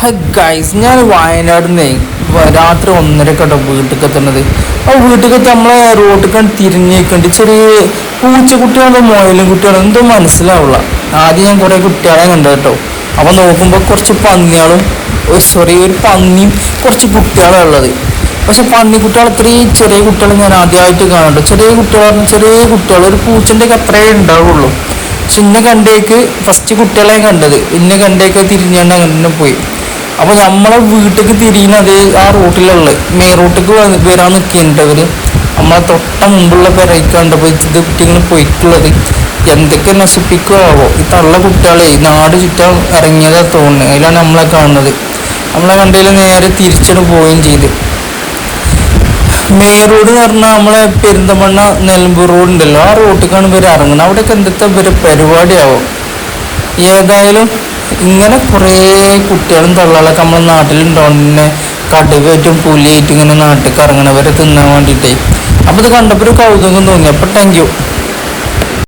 High guys ഞാൻ വയനാട് രാത്രി ഒന്നരക്കട്ടോ വീട്ടിൽ എത്തുന്നത് ആ വീട്ടിൽ എത്തി നമ്മളെ റോട്ടിൽ കണ്ട് തിരിഞ്ഞേക്കണ്ട്. ചെറിയ പൂച്ചക്കുട്ടിയാണോ മോയിലും കുട്ടിയാണോ എന്തോ മനസ്സിലാവില്ല ആദ്യം ഞാൻ കുറേ കുട്ടികളെ കണ്ടു കേട്ടോ. അപ്പോൾ നോക്കുമ്പോൾ കുറച്ച് പന്നികളും സോറി ഒരു പന്നിയും കുറച്ച് കുട്ടികളും ഉള്ളത്. പക്ഷെ പന്നിക്കുട്ടികൾ അത്രയും ചെറിയ കുട്ടികൾ ഞാൻ ആദ്യമായിട്ട് കാണുന്നുണ്ട്. ചെറിയ കുട്ടികൾ പറഞ്ഞാൽ ചെറിയ കുട്ടികൾ ഒരു പൂച്ചന്റെയൊക്കെ അത്രേ ഉണ്ടാവുള്ളൂ. പക്ഷെ ഇന്നെ കണ്ടേക്ക് ഫസ്റ്റ് കുട്ടികളെ കണ്ടത്. ഇന്നെ കണ്ടേക്ക് തിരിഞ്ഞാണ്ട് അങ്ങനെ പോയി. അപ്പോൾ നമ്മളെ വീട്ടിലേക്ക് തിരിയുന്ന അതേ ആ റൂട്ടിലുള്ള മെയിൻ റൂട്ടിലേക്ക് വരാൻ നിൽക്കുന്നുണ്ട് അവർ. നമ്മളെ തൊട്ട മുമ്പുള്ള പെരയ്ക്ക് കണ്ടപ്പോൾ ഇത് പോയിട്ടുള്ളത്. എന്തൊക്കെ നശിപ്പിക്കുമോ ഈ തള്ള കുട്ടികളെ നാട് ചുറ്റാൻ ഇറങ്ങിയതാ തോന്നുന്നത് അതിലാണ് നമ്മളെ കാണുന്നത്. നമ്മളെ കണ്ടതിൽ നേരെ തിരിച്ചിട്ട് പോവുകയും ചെയ്ത്. മെയിൻ റോഡ് എന്ന് പറഞ്ഞാൽ നമ്മളെ പെരിന്തമണ്ണ നിലമ്പൂർ റോഡ് ഉണ്ടല്ലോ. ആ റോട്ടിലേക്കാണ് ഇവർ ഇറങ്ങുന്നത്. അവിടെയൊക്കെ എന്തൊക്കെ ഇവർ പരിപാടിയാവും? ഏതായാലും ഇങ്ങനെ കുറേ കുട്ടികളും തള്ളകളൊക്കെ നമ്മളെ നാട്ടിലുണ്ടാവും തന്നെ കടുവായിട്ടും പുലിയായിട്ടും ഇങ്ങനെ നാട്ടിൽ കറങ്ങണവരെ തിന്നാൻ വേണ്ടിയിട്ടേ. അപ്പോൾ ഇത് കണ്ടപ്പോൾ ഒരു കൗതുകം തോന്നി. അപ്പോൾ താങ്ക് യു